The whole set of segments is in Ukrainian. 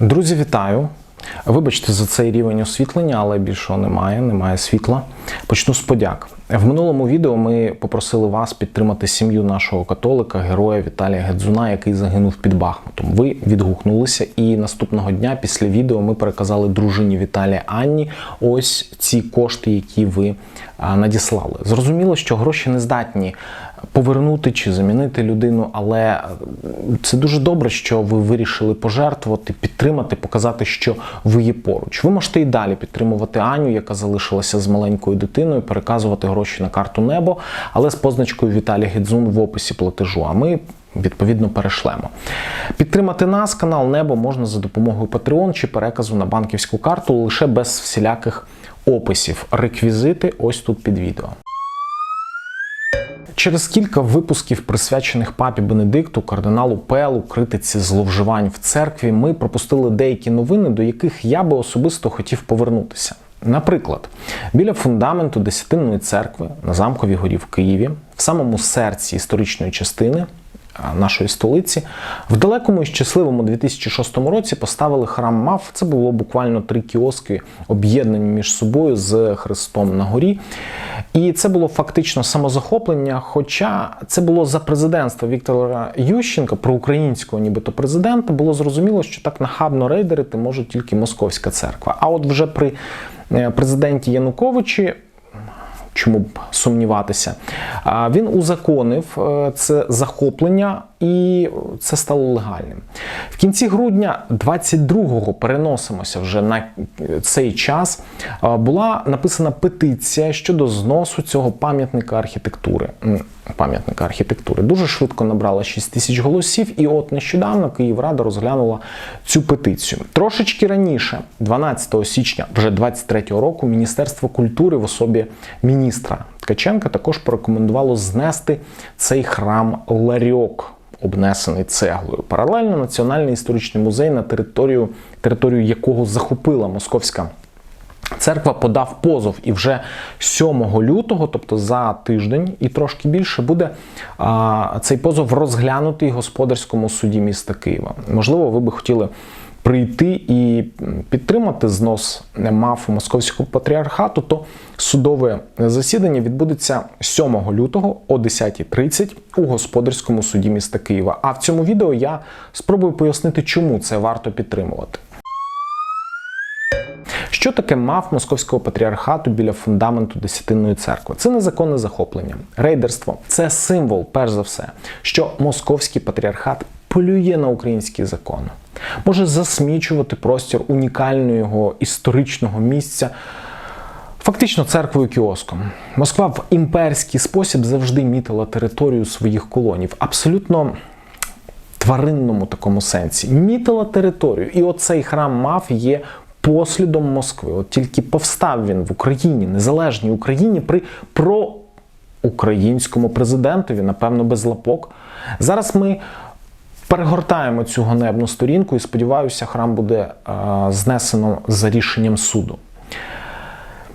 Друзі, вітаю! Вибачте за цей рівень освітлення, але більшого немає, немає світла. Почну з подяк. В минулому відео ми попросили вас підтримати сім'ю нашого католика, героя Віталія Гедзуна, який загинув під Бахмутом. Ви відгукнулися, і наступного дня після відео ми переказали дружині Віталія Анні ось ці кошти, які ви надіслали. Зрозуміло, що гроші не здатні повернути чи замінити людину, але це дуже добре, що ви вирішили пожертвувати, підтримати, показати, що ви є поруч. Ви можете і далі підтримувати Аню, яка залишилася з маленькою дитиною, переказувати гроші на карту небо, але з позначкою Віталій Гедзун в описі платежу. А ми. Відповідно, перешлемо. Підтримати нас, канал Небо можна за допомогою Patreon чи переказу на банківську карту лише без всіляких описів. Реквізити ось тут під відео. Через кілька випусків, присвячених папі Бенедикту, кардиналу Пелу, критиці зловживань в церкві, ми пропустили деякі новини, до яких я би особисто хотів повернутися. Наприклад, біля фундаменту Десятинної церкви на замковій горі в Києві, в самому серці історичної частини нашої столиці, в далекому і щасливому 2006 році поставили храм Мав. Це було буквально три кіоски, об'єднані між собою з Христом на горі. І це було фактично самозахоплення. Хоча це було за президентства Віктора Ющенка, проукраїнського, нібито президента, було зрозуміло, що так нахабно рейдерити може тільки Московська церква. А от вже при президенті Януковичі. Чому б сумніватися? Він узаконив це захоплення, і це стало легальним. В кінці грудня 22-го переносимося вже на цей час. Була написана петиція щодо зносу цього пам'ятника архітектури. Пам'ятника архітектури дуже швидко набрала 6 тисяч голосів, і от нещодавно Київрада розглянула цю петицію. Трошечки раніше, 12 січня, вже 23-го року, Міністерство культури в особі міністра Ткаченка також порекомендувало знести цей храм Ларьок. Обнесений цеглою. Паралельно Національний історичний музей, на територію, територію якого захопила московська церква, подав позов. І вже 7 лютого, тобто за тиждень і трошки більше, буде а, цей позов розглянутий господарському суді міста Києва. Можливо, ви би хотіли прийти і підтримати знос МАФ московського патріархату, то судове засідання відбудеться 7 лютого о 10.30 у господарському суді міста Києва. А в цьому відео я спробую пояснити, чому це варто підтримувати. Що таке мав московського патріархату біля фундаменту Десятинної церкви? Це незаконне захоплення, рейдерство. Це символ, перш за все, що московський патріархат полює на український закон, може засмічувати простір унікального історичного місця. Фактично церквою кіоском. Москва в імперський спосіб завжди мітила територію своїх колоній. В абсолютно тваринному такому сенсі. Мітила територію. І оцей храм мав є послідом Москви. От тільки повстав він в Україні, незалежній Україні, при проукраїнському президентові, напевно, без лапок. Зараз ми перегортаємо цю ганебну сторінку і сподіваюся, храм буде знесено за рішенням суду.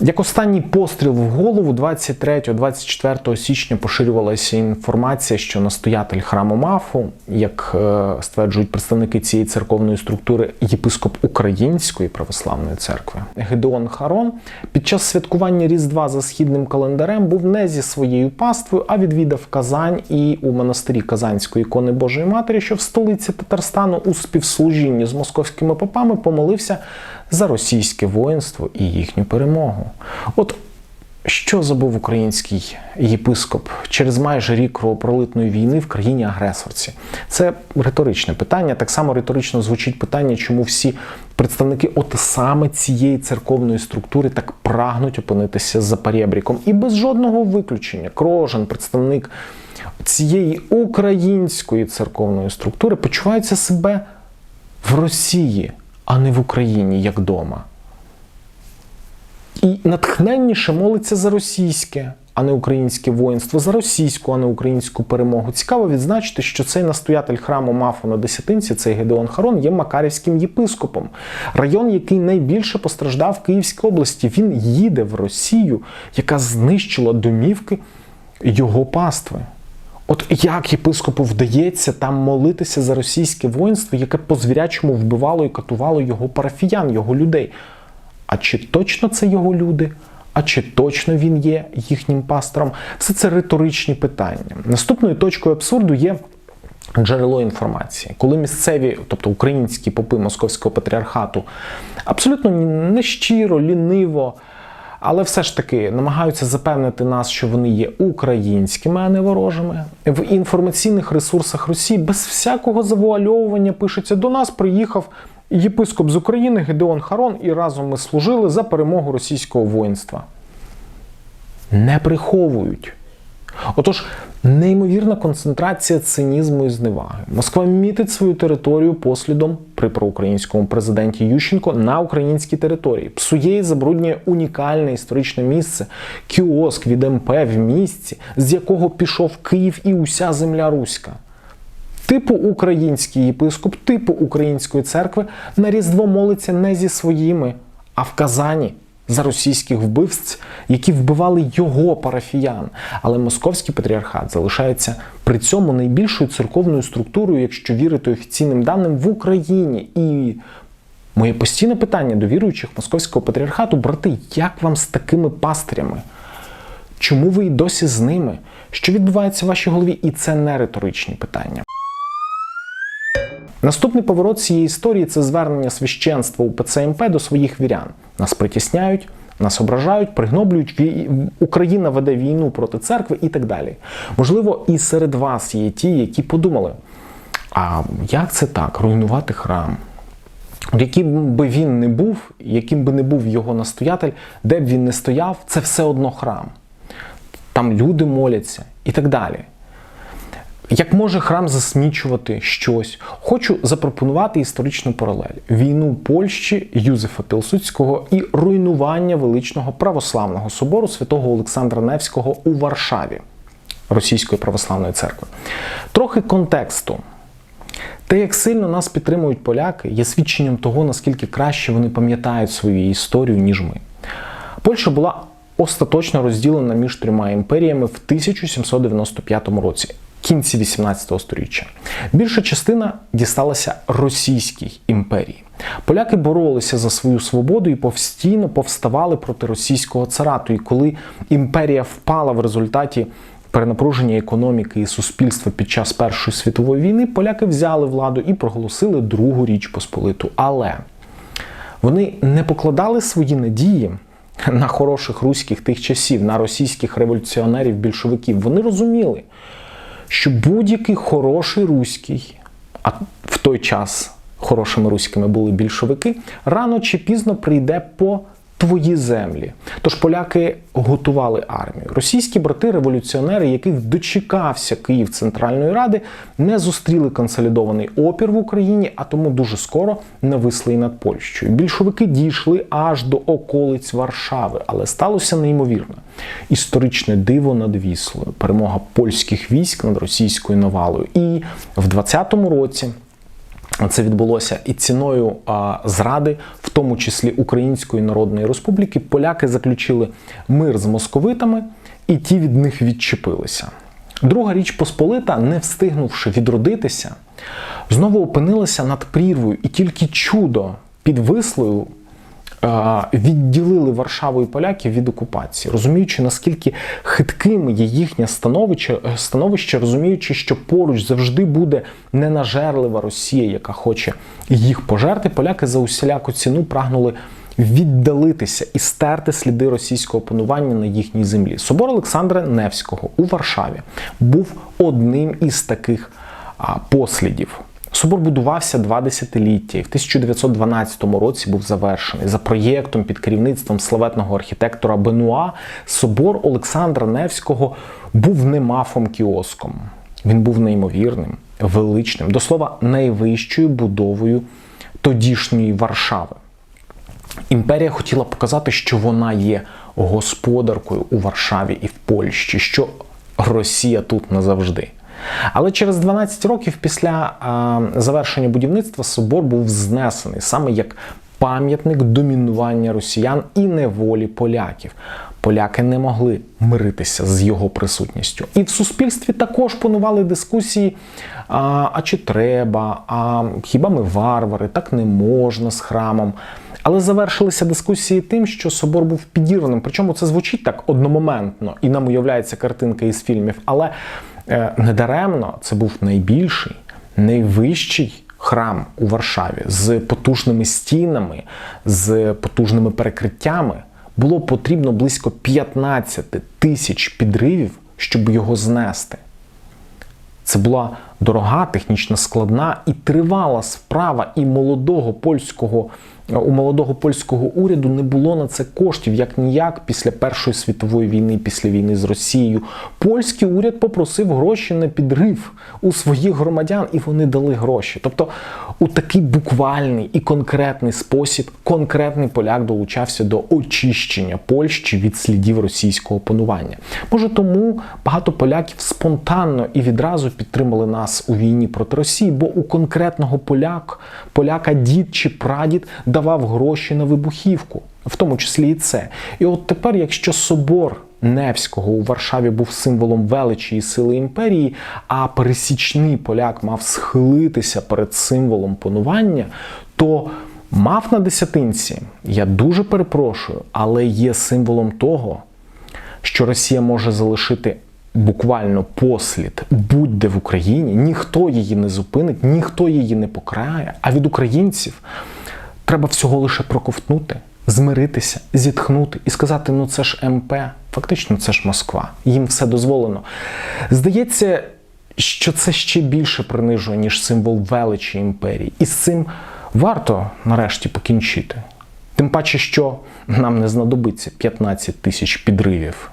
Як останній постріл в голову 23-24 січня поширювалася інформація, що настоятель храму Мафу, як стверджують представники цієї церковної структури, єпископ Української православної церкви Гедеон Харон під час святкування Різдва за східним календарем був не зі своєю паствою, а відвідав Казань і у монастирі Казанської ікони Божої Матері, що в столиці Татарстану у співслужінні з московськими попами помолився за російське воїнство і їхню перемогу. От що забув український єпископ через майже рік кровопролитної війни в країні-агресорці? Це риторичне питання. Так само риторично звучить питання, чому всі представники от саме цієї церковної структури так прагнуть опинитися за перебріком. І без жодного виключення кожен представник цієї української церковної структури почувається себе в Росії а не в Україні, як дома. І натхненніше молиться за російське, а не українське воїнство, за російську, а не українську перемогу. Цікаво відзначити, що цей настоятель храму Мафу на Десятинці, цей Гедеон Харон, є Макарівським єпископом. Район, який найбільше постраждав в Київській області. Він їде в Росію, яка знищила домівки його пастви. От як єпископу вдається там молитися за російське воїнство, яке по звірячому вбивало і катувало його парафіян, його людей? А чи точно це його люди? А чи точно він є їхнім пастором? Все це риторичні питання. Наступною точкою абсурду є джерело інформації, коли місцеві, тобто українські попи московського патріархату, абсолютно нещиро, ліниво. Але все ж таки намагаються запевнити нас, що вони є українськими, а не ворожими. В інформаційних ресурсах Росії без всякого завуальовування пишеться: до нас приїхав єпископ з України Гедеон Харон, і разом ми служили за перемогу російського воїнства. Не приховують. Отож, неймовірна концентрація цинізму і зневаги. Москва мітить свою територію послідом при проукраїнському президенті Ющенко на українській території, псує і забруднює унікальне історичне місце, кіоск від МП в місці, з якого пішов Київ і уся земля руська. Типу український єпископ, типу української церкви на Різдво молиться не зі своїми, а в Казані за російських вбивць, які вбивали його парафіян. Але московський патріархат залишається при цьому найбільшою церковною структурою, якщо вірити офіційним даним в Україні. І моє постійне питання до віруючих московського патріархату, брати, як вам з такими пастирями? Чому ви й досі з ними? Що відбувається в вашій голові? І це не риторичні питання. Наступний поворот цієї історії це звернення священства у ПЦМП до своїх вірян. Нас притісняють, нас ображають, пригноблюють. Україна веде війну проти церкви і так далі. Можливо, і серед вас є ті, які подумали: а як це так? Руйнувати храм? Яким би він не був, яким би не був його настоятель, де б він не стояв, це все одно храм. Там люди моляться і так далі. Як може храм засмічувати щось? Хочу запропонувати історичну паралель: війну Польщі Юзефа Пілсудського і руйнування величного православного собору святого Олександра Невського у Варшаві Російської православної церкви. Трохи контексту. Те, як сильно нас підтримують поляки, є свідченням того, наскільки краще вони пам'ятають свою історію, ніж ми. Польща була остаточно розділена між трьома імперіями в 1795 році кінці 18 століття. Більша частина дісталася Російській імперії. Поляки боролися за свою свободу і постійно повставали проти російського царату. І коли імперія впала в результаті перенапруження економіки і суспільства під час Першої світової війни, поляки взяли владу і проголосили Другу Річ Посполиту. Але вони не покладали свої надії. На хороших руських тих часів, на російських революціонерів-більшовиків. Вони розуміли, що будь-який хороший руський, а в той час хорошими руськими були більшовики, рано чи пізно прийде по твої землі. Тож поляки готували армію. Російські брати-революціонери, яких дочекався Київ Центральної Ради, не зустріли консолідований опір в Україні, а тому дуже скоро нависли і над Польщею. Більшовики дійшли аж до околиць Варшави, але сталося неймовірно. Історичне диво над Віслою, перемога польських військ над російською навалою. І в 20-му році. Це відбулося і ціною а, зради, в тому числі Української Народної Республіки, поляки заключили мир з московитами, і ті від них відчепилися. Друга річ Посполита, не встигнувши відродитися, знову опинилася над прірвою, і тільки чудо під вислою відділили Варшаву і поляків від окупації, розуміючи, наскільки хитким є їхнє становище, становище, розуміючи, що поруч завжди буде ненажерлива Росія, яка хоче їх пожерти, поляки за усіляку ціну прагнули. Віддалитися і стерти сліди російського панування на їхній землі. Собор Олександра Невського у Варшаві був одним із таких послідів. Собор будувався два десятиліття і в 1912 році був завершений. За проєктом під керівництвом славетного архітектора Бенуа собор Олександра Невського був не мафом кіоском. Він був неймовірним, величним, до слова, найвищою будовою тодішньої Варшави. Імперія хотіла показати, що вона є господаркою у Варшаві і в Польщі, що Росія тут назавжди. Але через 12 років після е, завершення будівництва собор був знесений саме як пам'ятник домінування росіян і неволі поляків. Поляки не могли миритися з його присутністю. І в суспільстві також панували дискусії: а, а чи треба, а хіба ми варвари, так не можна з храмом. Але завершилися дискусії тим, що собор був підірваним. Причому це звучить так одномоментно, і нам уявляється картинка із фільмів. Але е, недаремно це був найбільший, найвищий храм у Варшаві з потужними стінами, з потужними перекриттями. Було потрібно близько 15 тисяч підривів, щоб його знести. Це була дорога, технічно складна і тривала справа, і молодого польського у молодого польського уряду не було на це коштів як ніяк після Першої світової війни, після війни з Росією. Польський уряд попросив гроші на підрив у своїх громадян, і вони дали гроші. Тобто, у такий буквальний і конкретний спосіб конкретний поляк долучався до очищення Польщі від слідів російського панування. Може, тому багато поляків спонтанно і відразу підтримали нас у війні проти Росії, бо у конкретного поляк, поляка дід чи прадід давав гроші на вибухівку, в тому числі і це. І от тепер, якщо собор Невського у Варшаві був символом величі і сили імперії, а пересічний поляк мав схилитися перед символом панування, то мав на десятинці, я дуже перепрошую, але є символом того, що Росія може залишити. Буквально послід будь-де в Україні, ніхто її не зупинить, ніхто її не покрає. А від українців треба всього лише проковтнути, змиритися, зітхнути і сказати: ну це ж МП, фактично, це ж Москва. Їм все дозволено. Здається, що це ще більше принижує, ніж символ величі імперії. І з цим варто нарешті покінчити. Тим паче, що нам не знадобиться 15 тисяч підривів